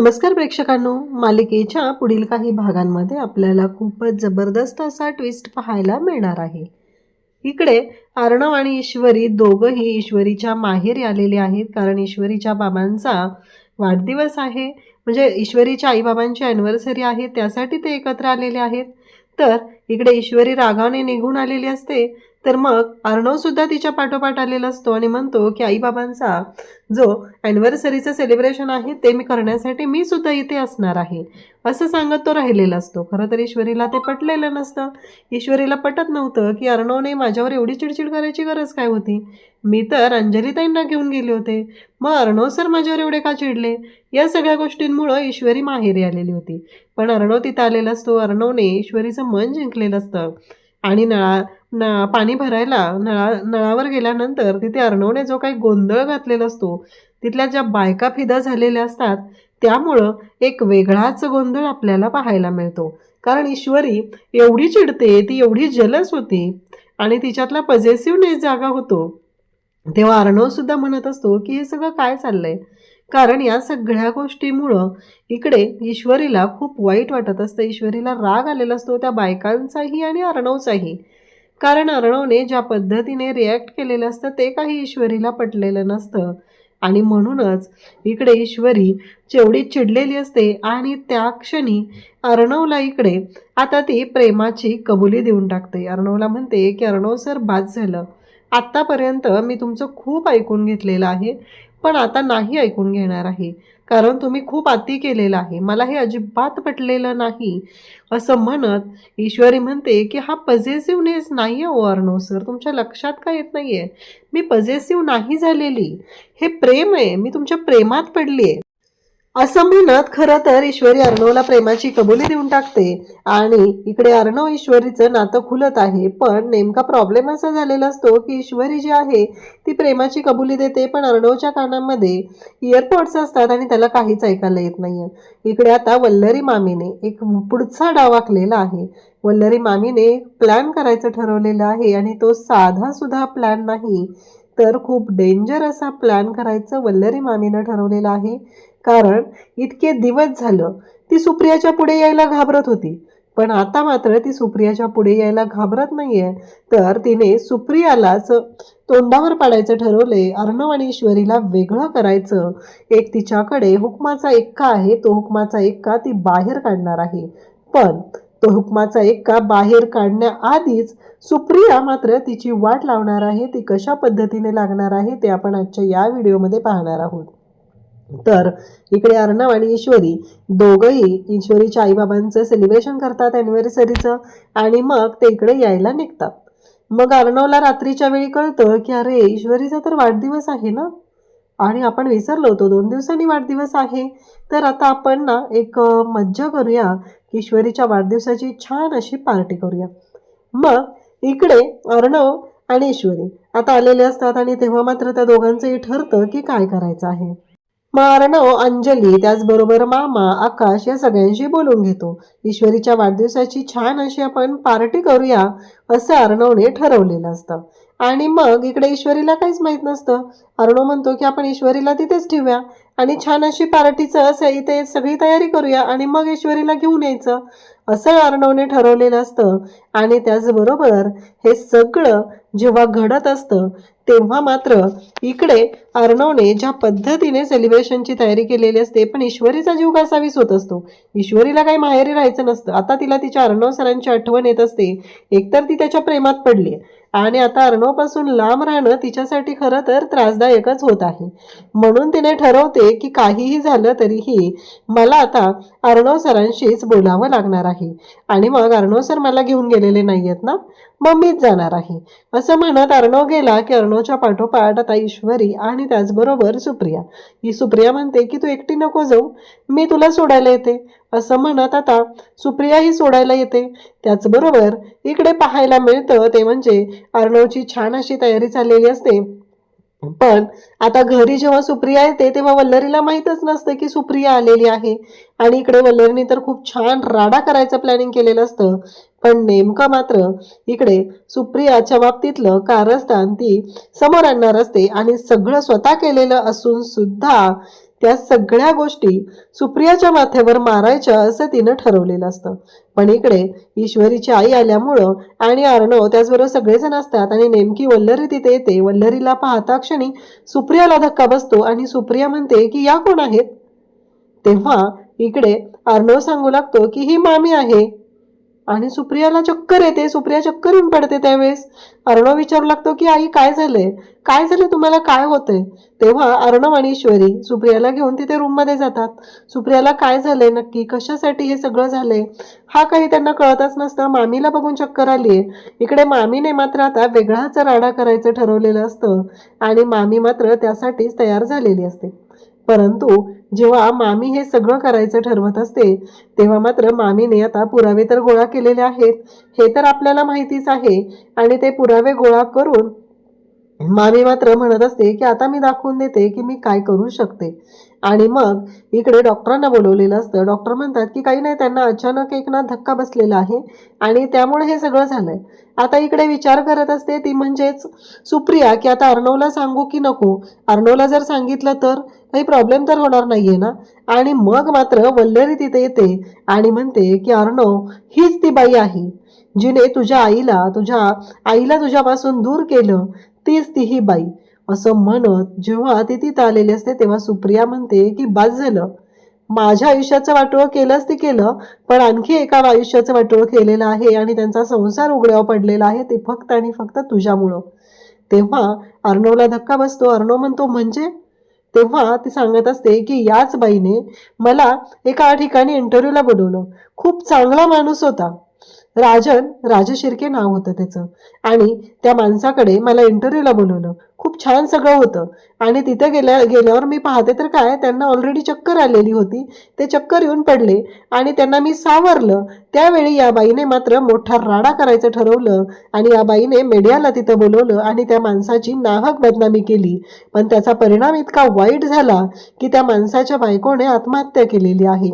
नमस्कार प्रेक्षकांनो. मालिकेच्या पुढील काही भागांमध्ये आपल्याला खूपच जबरदस्त असा ट्विस्ट पाहायला मिळणार आहे. इकडे अर्णव आणि ईश्वरी दोघंही ईश्वरीच्या माहेरी आलेले आहेत. कारण ईश्वरीच्या बाबांचा वाढदिवस आहे. म्हणजे ईश्वरीच्या आईबाबांची ॲनिव्हर्सरी आहे. त्यासाठी ते एकत्र आलेले आहेत. तर इकडे ईश्वरी रागाने निघून आलेली असते. तर मग अर्णवसुद्धा तिच्या पाठोपाठ आलेला असतो आणि म्हणतो की आईबाबांचा जो ॲनिव्हर्सरीचं सेलिब्रेशन आहे ते मी करण्यासाठी मी सुद्धा इथे असणार आहे. असं सांगत तो राहिलेला असतो. खरं तर ईश्वरीला ते पटलेलं नसतं. ईश्वरीला पटत नव्हतं की अर्णवने माझ्यावर एवढी चिडचिड करायची गरज काय होती? मी तर अंजलीताईंना घेऊन गेले होते. मग अर्णव सर माझ्यावर एवढे का चिडले? या सगळ्या गोष्टींमुळं ईश्वरी माहेरी आलेली होती. पण अर्णव तिथं आलेला असतो. अर्णवने ईश्वरीचं मन जिंकलेलं असतं. आणि नळा ना पाणी भरायला नळा नळावर गेल्यानंतर तिथे अर्णवने जो काही गोंधळ घातलेला असतो तिथल्या ज्या बायका फिदा झालेल्या असतात त्यामुळं एक वेगळाच गोंधळ आपल्याला पाहायला मिळतो. कारण ईश्वरी एवढी चिडते ती एवढी जलस होती आणि तिच्यातला पजेसिव्हनेस जागा होतो. तेव्हा अर्णवसुद्धा म्हणत असतो की हे सगळं काय चाललंय? कारण या सगळ्या गोष्टीमुळं इकडे ईश्वरीला खूप वाईट वाटत असतं. ईश्वरीला राग आलेला असतो त्या बायकांचाही आणि अर्णवचाही कारण अर्णवने ज्या पद्धतीने रिॲक्ट केलेलं असतं ते काही ईश्वरीला पटलेलं नसतं. आणि म्हणूनच इकडे ईश्वरी जेवढी चिडलेली असते आणि त्या क्षणी अर्णवला इकडे आता ती प्रेमाची कबुली देऊन टाकते. अर्णवला म्हणते की अर्णव सर बाद झालं. आत्तापर्यंत मी तुमचं खूप ऐकून घेतलेलं आहे पण आता नाही ऐकून घेणार आहे. कारण तुम्ही खूप अति केलेलं आहे. मला हे अजिबात पटलेलं नाही. असं म्हणत ईश्वरी म्हणते की हा पझेसिव्हनेस नाही आहे ओ सर तुमच्या लक्षात का येत नाही आहे मी पझेसिव्ह नाही झालेली. हे प्रेम आहे. मी तुमच्या प्रेमात पडली आहे असं म्हणत खरं तर ईश्वरी अर्णवला प्रेमाची कबुली देऊन टाकते. आणि इकडे अर्णव ईश्वरीचं नातं खुलत आहे पण नेमका प्रॉब्लेम असा झालेला असतो की ईश्वरी जी आहे ती प्रेमाची कबुली देते पण अर्णवच्या कानामध्ये इयरपॉड्स असतात आणि त्याला काहीच ऐकायला येत नाहीये. इकडे आता वल्लरी मामीने एक पुढचा डाव आखलेला आहे. वल्लरी मामीने प्लॅन करायचं ठरवलेलं आहे आणि तो साधा सुद्धा प्लॅन नाही तर खूप डेंजर असा प्लॅन करायचं वल्लरी मामीनं ठरवलेलं आहे. कारण इतके दिवस झालं ती सुप्रियाच्या पुढे यायला घाबरत होती. पण आता मात्र ती सुप्रियाच्या पुढे यायला घाबरत नाहीये. तर तिने सुप्रियालाच तोंडावर पाडायचं ठरवले अर्णव आणि ईश्वरीला वेगळं करायचं. एक तिच्याकडे हुकमाचा एक्का आहे तो हुकमाचा एक्का ती बाहेर काढणार आहे. पण तो हुकमाचा एक्का बाहेर काढण्याआधीच सुप्रिया मात्र तिची वाट लावणार आहे ती कशा पद्धतीने लागणार आहे ते आपण आजच्या या व्हिडिओमध्ये पाहणार आहोत. तर इकडे अर्णव आणि ईश्वरी दोघंही ईश्वरीच्या आईबाबांचं सेलिब्रेशन करतात ॲनिव्हर्सरीचं आणि मग ते इकडे यायला निघतात. मग अर्णवला रात्रीच्या वेळी कळतं की अरे ईश्वरीचा तर वाढदिवस आहे ना? आणि आपण विसरलो होतो दोन दिवसांनी वाढदिवस आहे. तर आता आपण ना एक मज्जा करूया ईश्वरीच्या वाढदिवसाची छान अशी पार्टी करूया. मग इकडे अर्णव आणि ईश्वरी आता आलेले असतात आणि तेव्हा मात्र त्या दोघांचंही ठरतं की काय करायचं आहे. मग अर्णव अंजली त्याचबरोबर मामा आकाश या सगळ्यांशी बोलून घेतो. ईश्वरीच्या वाढदिवसाची छान अशी आपण पार्टी करूया असं अर्णवने ठरवलेलं असतं. आणि मग इकडे ईश्वरीला काहीच माहीत नसतं. अर्णव म्हणतो की आपण ईश्वरीला तिथेच ठेवूया. आणि छान अशी पार्टीचं असं इथे सगळी तयारी करूया आणि मग ईश्वरीला घेऊन यायचं. असं अर्णवने ठरवलेलं असतं. आणि त्याचबरोबर हे सगळं जेव्हा घडत असतं तेव्हा मात्र इकडे अर्णवने ज्या पद्धतीने सेलिब्रेशनची तयारी केलेली असते पण ईश्वरीचा जीव कसावीस होत असतो. ईश्वरीला काही माहेरी राहायचं नसतं. आता तिला तिच्या अर्णव सरांची आठवण येत असते. एकतर ती त्याच्या प्रेमात पडली आणि आता अर्णवपासून लांब राहणं तिच्यासाठी खरं तर त्रासदायकच होत आहे. म्हणून तिने ठरवते की काहीही झालं तरीही मला आता अर्णव सरांशीच बोलावं लागणार आहे. आणि मग अर्णव सर मला घेऊन गेलेले नाही आहेत ना? मग मीच जाणार आहे. असं म्हणत अर्णव गेला की अर्णवच्या पाठोपाठ आता ईश्वरी आणि त्याचबरोबर सुप्रिया. ही सुप्रिया म्हणते की तू एकटी नको जाऊ. मी तुला सोडायला येते. असं म्हणत आता सुप्रियाही सोडायला येते. त्याचबरोबर इकडे पाहायला मिळतं ते म्हणजे अर्णवची छान अशी तयारी झालेली असते. पण आता घरी जेव्हा सुप्रिया येते तेव्हा वल्लरीला माहीतच नसतं की सुप्रिया आलेली आहे. आणि इकडे वल्लरीने तर खूप छान राडा करायचं प्लॅनिंग केलेलं असतं. पण नेमकं मात्र इकडे सुप्रियाच्या बाबतीतलं कारस्थान ती समोर आणणार असते आणि सगळं स्वतः केलेलं असून सुद्धा त्या सगळ्या गोष्टी सुप्रियाच्या माथ्यावर मारायच्या असं तिनं ठरवलेलं असतं. पण इकडे ईश्वरीची आई आल्यामुळं आणि अर्णव त्याचबरोबर सगळेजण असतात आणि नेमकी वल्लरी तिथे येते. वल्लरीला पाहता क्षणी सुप्रियाला धक्का बसतो आणि सुप्रिया म्हणते की या कोण आहेत? तेव्हा इकडे अर्णव सांगू लागतो की ही मामी आहे. आणि सुप्रियाला चक्कर येते सुप्रिया चक्कर येऊन पडते त्यावेळेस. अर्णव विचारू लागतो की आई काय झालंय? काय झालं तुम्हाला काय होतंय? तेव्हा अर्णव आणि ईश्वरी सुप्रियाला घेऊन तिथे रूममध्ये जातात. सुप्रियाला काय झालंय नक्की? कशासाठी हे सगळं झालंय? हा काही त्यांना कळतच नसतं. मामीला बघून चक्कर आलीये. इकडे मामीने मात्र आता वेगळाच राडा करायचं ठरवलेलं असतं आणि मामी मात्र त्यासाठीच तयार झालेली असते. परंतु जेव्हा मामी हे सगळं करायचं ठरवत असते तेव्हा मात्र मामीने आता पुरावे तर गोळा केलेले आहेत. हे तर आपल्याला माहितीच आहे आणि ते पुरावे गोळा करून मामी मात्र म्हणत असते की आता मी दाखवून देते की मी काय करू शकते. आणि मग इकडे डॉक्टरांना बोलवलेलं असतं. डॉक्टर म्हणतात की काही नाही त्यांना अचानक एक ना धक्का बसलेला आहे आणि त्यामुळे हे सगळं झालंय. आता इकडे विचार करत असते ती म्हणजेच सुप्रिया की आता अर्णवला सांगू की नको? अर्णवला जर सांगितलं तर? काही प्रॉब्लेम तर होणार नाहीये ना? आणि मग मात्र वल्लरी तिथे येते आणि म्हणते की अर्णव हीच ती बाई आहे जिने तुझ्या आईला तुझ्या आईला तुझ्यापासून दूर केलं तीच ती ही बाई. असं म्हणत जेव्हा ती तिथं आलेली असते तेव्हा सुप्रिया म्हणते की बाद झालं. माझ्या आयुष्याचं वाटोळं केलंच ते केलं पण आणखी एका आयुष्याचं वाटोळं केलेलं आहे आणि त्यांचा संसार उघड्यावर पडलेला आहे ते फक्त आणि फक्त तुझ्यामुळं. तेव्हा अर्णवला धक्का बसतो. अर्णव म्हणतो म्हणजे? तेव्हा ती सांगत असते की याच बाईने मला एका ठिकाणी इंटरव्ह्यूला बोलवलं. खूप चांगला माणूस होता. राजन राजशिर्के नाव होतं त्याचं. आणि त्या माणसाकडे मला इंटरव्ह्यूला बोलवलं. खूप छान सगळं होतं. आणि तिथे गेल्या गेल्यावर मी पाहते तर काय त्यांना ऑलरेडी चक्कर आलेली होती. ते चक्कर येऊन पडले आणि त्यांना मी सावरलं. त्यावेळी या बाईने मात्र मोठा राडा करायचं ठरवलं आणि या बाईने मीडियाला तिथं बोलवलं आणि त्या माणसाची नाहक बदनामी केली. पण त्याचा परिणाम इतका वाईट झाला की त्या माणसाच्या बायकोने आत्महत्या केलेली आहे.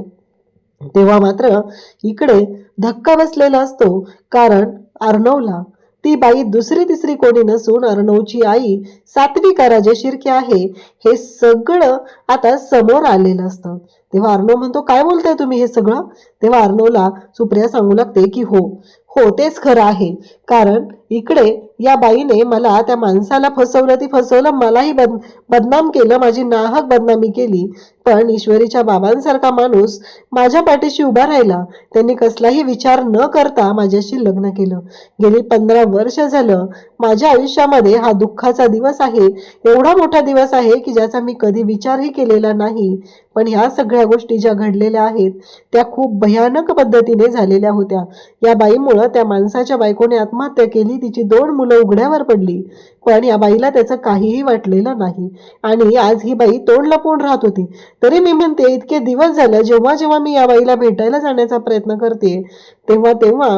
तेव्हा मात्र इकडे धक्का बसलेला असतो. कारण अर्णवला ती बाई दुसरी तिसरी कोणी नसून अर्णवची आई सात्विका राजे शिर्के आहे. हे सगळं आता समोर आलेलं असतं. तेव्हा अर्णव म्हणतो काय बोलताय तुम्ही हे सगळं? तेव्हा अर्णवला सुप्रिया सांगू लागते की हो हो तेच खरं आहे. कारण इकडे या बाईने मला त्या माणसाला फसवलं ती फसवलं मलाही बद बदनाम केलं माझी नाहक बदनामी केली. पण ईश्वरीच्या बाबांसारखा माणूस माझ्या पाठीशी उभा राहिला. त्यांनी कसलाही विचार न करता माझ्याशी लग्न केलं. गेली पंधरा वर्ष झालं माझ्या आयुष्यामध्ये हा दुःखाचा दिवस आहे. एवढा मोठा दिवस आहे की ज्याचा मी कधी विचारही केलेला नाही. पण ह्या सगळ्या गोष्टी ज्या घडलेल्या आहेत त्या खूप भयानक पद्धतीने झालेल्या होत्या. या बाईमुळं त्या माणसाच्या बायकोने आत्महत्या केली तिची दोन मुलं उघड्यावर पडली. पण या बाईला त्याचं काहीही वाटलेलं नाही. आणि आज ही बाई तोंड लपवून राहत होती. तरी मी म्हणते इतके दिवस झाले जेव्हा जेव्हा मी या बाईला भेटायला जाण्याचा प्रयत्न करते तेव्हा तेव्हा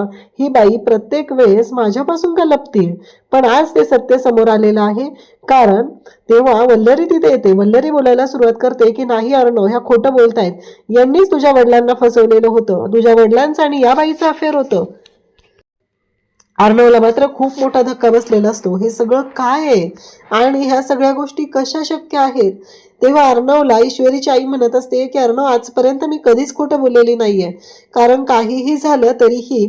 ही बाई प्रत्येक वेळेस माझ्यापासून का लपते पण आज ते सत्य समोर आलेलं आहे. कारण तेव्हा वल्लरी तिथे येते. वल्लरी बोलायला सुरुवात करते की नाही अर्णव ह्या खोटं बोलतायत. यांनीच तुझ्या वडिलांना फसवलेलं होतं. तुझ्या वडिलांचं आणि या बाईचं अफेअर होतं. अर्णवला मात्र खूप मोठा धक्का बसलेला असतो. हे सगळं काय आहे? आणि ह्या सगळ्या गोष्टी कशा शक्य आहेत? तेव्हा अर्णवला ईश्वरीची आई म्हणत असते की अर्णव आजपर्यंत मी कधीच खोटं बोललेली नाहीये. कारण काहीही झालं तरीही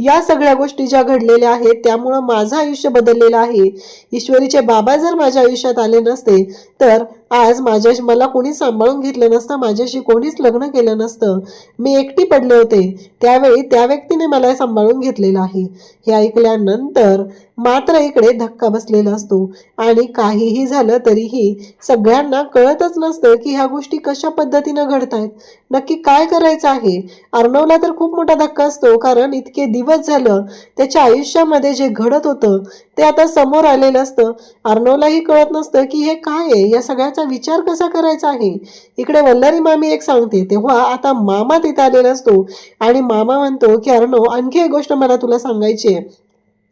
या सगळ्या गोष्टी ज्या घडलेल्या आहेत त्यामुळं माझं आयुष्य बदललेलं आहे. ईश्वरीचे बाबा जर माझ्या आयुष्यात आले नसते तर आज माझ्या मला कोणी सांभाळून घेतलं नसतं माझ्याशी कोणीच लग्न केलं नसतं. मी एकटी पडले होते. त्यावेळी त्या व्यक्तीने मला सांभाळून घेतलेलं आहे. हे ऐकल्यानंतर मात्र इकडे धक्का बसलेला असतो. आणि काहीही झालं तरीही सगळ्यांना कळतच नसतं की ह्या गोष्टी कशा पद्धतीनं घडतायत. नक्की काय करायचं आहे? अर्णवला तर खूप मोठा धक्का असतो कारण इतके दिवस झालं त्याच्या आयुष्यामध्ये जे घडत होतं ते आता समोर आलेलं असतं. अर्णवलाही कळत नसतं की हे काय आहे? या सगळ्याचा विचार कसा करायचा आहे? इकडे वल्लारी मामी एक सांगते तेव्हा आता मामा तिथे आलेला असतो. आणि मामा म्हणतो की अर्णव आणखी एक गोष्ट मला तुला सांगायची आहे.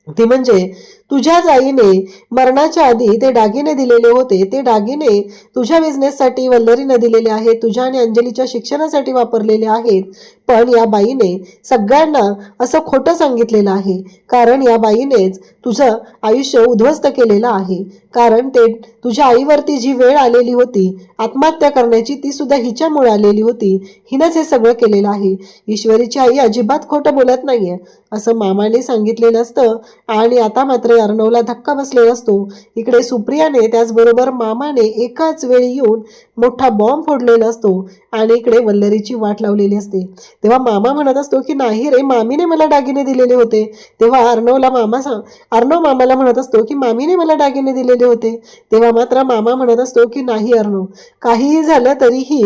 ती म्हणजे तुझ्याच आईने मरणाच्या आधी ते दागिने दिलेले होते. ते दागिने तुझ्या बिझनेससाठी वल्लरीनं दिलेले आहेत. तुझ्या आणि अंजलीच्या शिक्षणासाठी वापरलेले आहेत. पण या बाईने सगळ्यांना असं खोटं सांगितलेलं आहे. कारण या बाईनेच तुझं आयुष्य उद्ध्वस्त केलेलं आहे. कारण ते तुझ्या आईवरती जी वेळ आलेली होती आत्महत्या करण्याची ती सुद्धा हिच्यामुळे आलेली होती. हिनंच हे सगळं केलेलं आहे. ईश्वरीची आई अजिबात खोटं बोलत नाहीये. असं मामाने सांगितलेलं असतं आणि आता मात्र अर्णवला धक्का बसलेला असतो. इकडे सुप्रियाने त्याचबरोबर मामाने एकाच वेळी येऊन मोठा बॉम्ब फोडलेला असतो आणि इकडे वल्लरीची वाट लावलेली असते. तेव्हा मामा म्हणत असतो की नाही रे मामीने मला दागिने दिलेले होते. तेव्हा अर्णवला मामा सांग अर्णव मामाला म्हणत असतो की मामीने मला दागिने दिलेले होते. तेव्हा मात्र मामा म्हणत असतो की नाही अर्णव काहीही झालं तरीही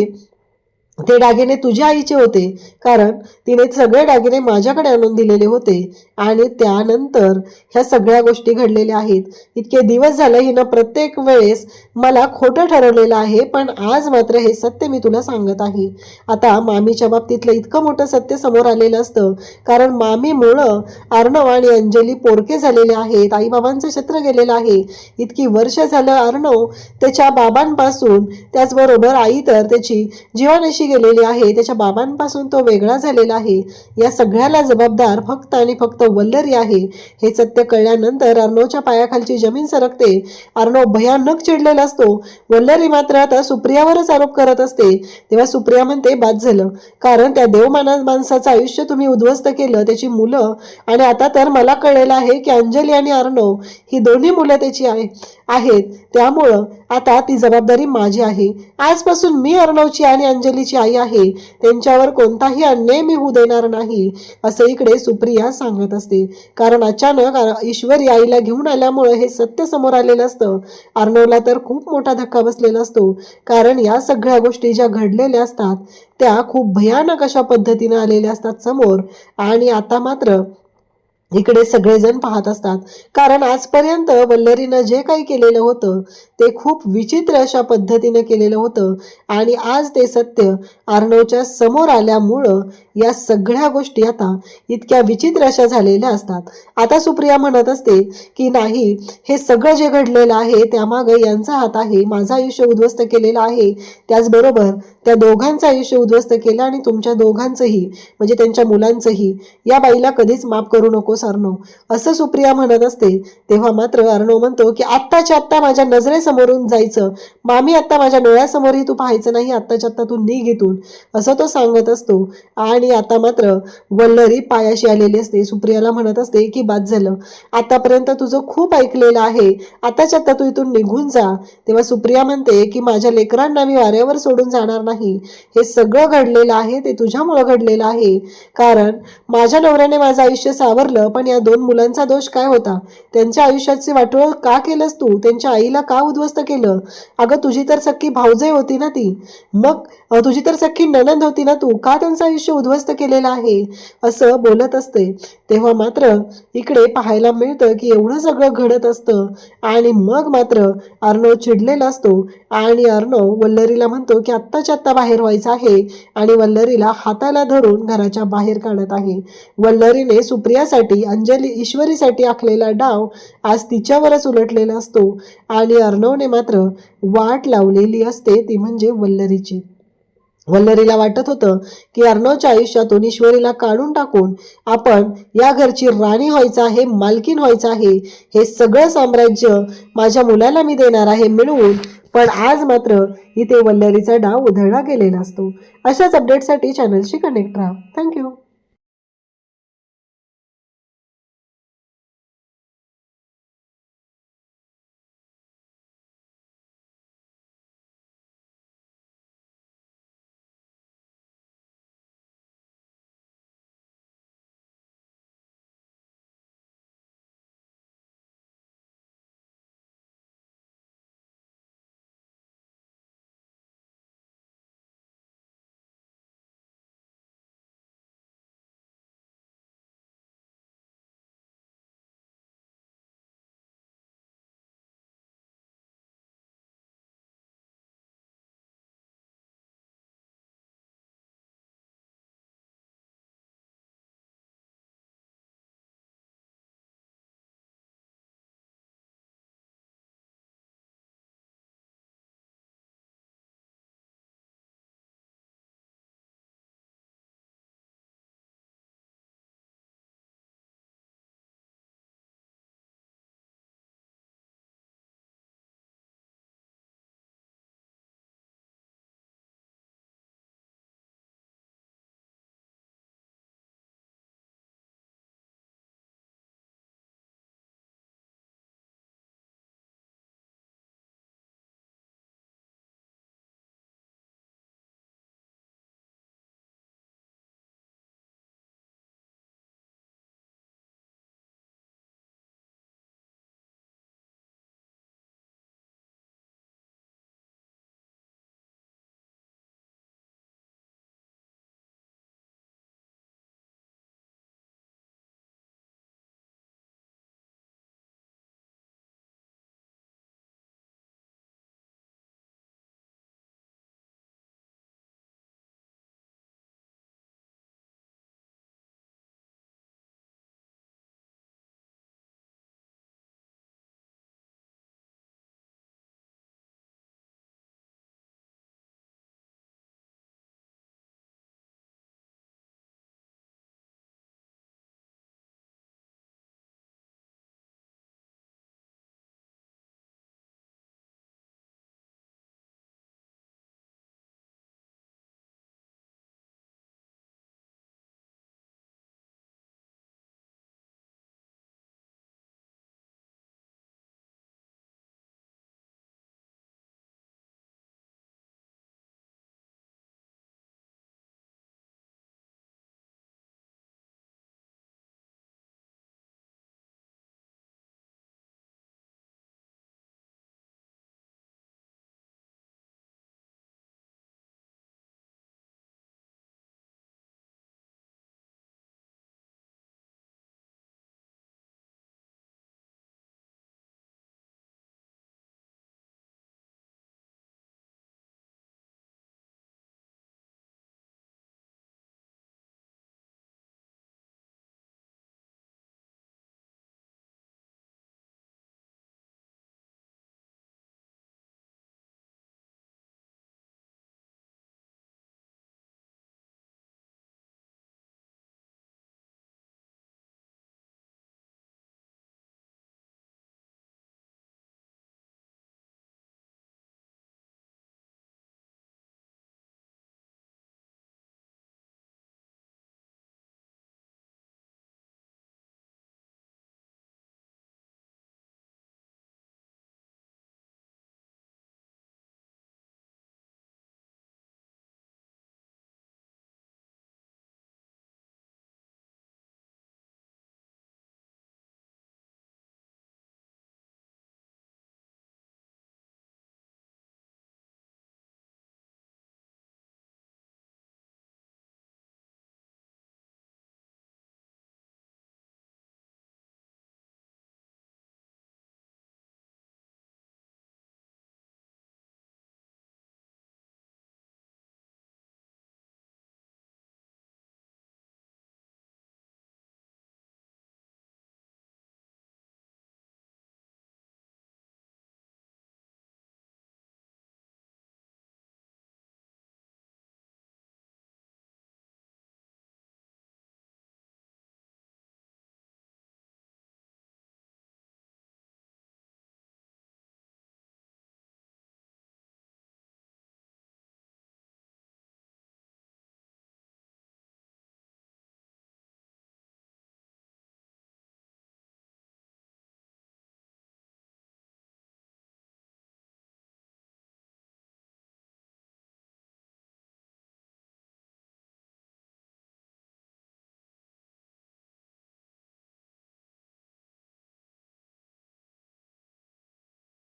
ते दागिने तुझ्या आईचे होते कारण तिने सगळे दागिने माझ्याकडे आणून दिलेले होते आणि त्यानंतर ह्या सगळ्या गोष्टी घडलेल्या आहेत. इतके दिवस झालं हिनं प्रत्येक वेळेस मला खोटं ठरवलेलं आहे पण आज मात्र हे सत्य मी तुला सांगत आहे. आता मामीच्या बाबतीतलं इतकं मोठं सत्य समोर आलेलं असतं कारण मामीमुळं अर्णव आणि अंजली पोरके झालेले आहेत आईबाबांचं क्षेत्र गेलेलं आहे. इतकी वर्ष झालं अर्णव त्याच्या बाबांपासून त्याचबरोबर आई तर त्याची जीवानशी गेलेली आहे. त्याच्या बाबांपासून तो वेगळा झालेला आहे. या सगळ्याला जबाबदार फक्त आणि फक्त वल्लरी आहे. हे सत्य कळल्यानंतर अर्णवच्या पायाखालची जमीन सरकते. अर्णव भयानक चिडलेला असतो. वल्लरी मात्र आता सुप्रियावरच आरोप करत असते. तेव्हा सुप्रिया म्हणते बाद झालं. कारण त्या देवमाना माणसाचं आयुष्य तुम्ही उद्ध्वस्त केलं. त्याची मुलं आणि आता तर मला कळलेलं आहे की अंजली आणि अर्णव ही दोन्ही मुलं त्याची आहे. आहेत. त्यामुळं आता ती जबाबदारी माझी आहे. आजपासून मी अर्णवची आणि अंजलीची आई आहे. त्यांच्यावर कोणताही अन्याय मी होऊ देणार नाही असं इकडे सुप्रिया सांगत असते. कारण अचानक ईश्वरी आईला घेऊन आल्यामुळं हे सत्य समोर आलेलं असतं. अर्णवला तर खूप मोठा धक्का बसलेला असतो. कारण या सगळ्या गोष्टी ज्या घडलेल्या असतात त्या खूप भयानक अशा पद्धतीनं आलेल्या असतात समोर. आणि आता मात्र इकडे सगळेजण पाहत असतात. कारण आजपर्यंत वल्लरीनं जे काही केलेलं होतं ते खूप विचित्र अशा पद्धतीनं केलेलं होतं. आणि आज ते सत्य आर्णवच्या समोर आल्यामुळं या सगळ्या गोष्टी आता इतक्या विचित्र अशा झालेल्या असतात. आता सुप्रिया म्हणत असते की नाही हे सगळं जे घडलेलं आहे त्यामागं यांचा हात आहे माझं आयुष्य उद्ध्वस्त केलेलं आहे. त्याचबरोबर त्या दोघांचं आयुष्य उद्ध्वस्त केलं आणि तुमच्या दोघांचंही म्हणजे त्यांच्या मुलांचंही या बाईला कधीच माफ करू नकोस अर्णव असं सुप्रिया म्हणत असते. तेव्हा मात्र अर्णव म्हणतो की आत्ताच्या आत्ता माझ्या समोरून जायचं. मामी आत्ता माझ्या डोळ्यासमोरही तू पाहायचं नाही आत्ताच्या आत्ता तू निघ इथून. असं तो सांगत असतो. आणि आता मात्र वल्लरी पायाशी आलेली असते. सुप्रियाला म्हणत असते की बाद झालं. आतापर्यंत तुझं खूप ऐकलेलं आहे. आताच्या आता तू इथून निघून जा. तेव्हा सुप्रिया म्हणते की माझ्या लेकरांना मी वाऱ्यावर सोडून जाणार नाही. हे सगळं घडलेलं आहे. ते तुझ्यामुळं घडलेलं आहे. कारण माझ्या नवऱ्याने माझं आयुष्य सावरलं पण या दोन मुलांचा दोष काय होता? त्यांच्या आयुष्याचे वाटोळ का केलंस तू? त्यांच्या आईला का उद्ध्वस्त केलं. अगं तुझी तर सख्खी भाऊजय होती ना ती. मग तुझी तर सख्खी ननंद होती ना तू. का त्यांचं आयुष्य उद्ध्वस्त केलेलं आहे? असं बोलत असते. तेव्हा मात्र इकडे पाहायला मिळतं की एवढं सगळं घडत असतं. आणि मग मात्र अर्णव चिडलेला असतो. आणि अर्णव वल्लरीला म्हणतो की आत्ताच्या आत्ता बाहेर व्हायचं आहे. आणि वल्लरीला हाताला धरून घराच्या बाहेर काढत आहे. वल्लरीने सुप्रियासाठी अंजली ईश्वरीसाठी आखलेला डाव आज तिच्यावरच उलटलेला असतो. आणि अर्णवने मात्र वाट लावलेली असते ती म्हणजे वल्लरीची. वल्लरीला वाटत होतं की अर्णवच्या आयुष्यातून ईश्वरीला काढून टाकून आपण या घरची राणी व्हायचं आहे मालकीन व्हायचं आहे हे सगळं साम्राज्य माझ्या मुलाला मी देणार आहे मिळवून. पण आज मात्र इथे वल्लरीचा डाव उधळला गेलेला असतो. अशाच अपडेटसाठी चॅनलशी कनेक्ट राहा. थँक्यू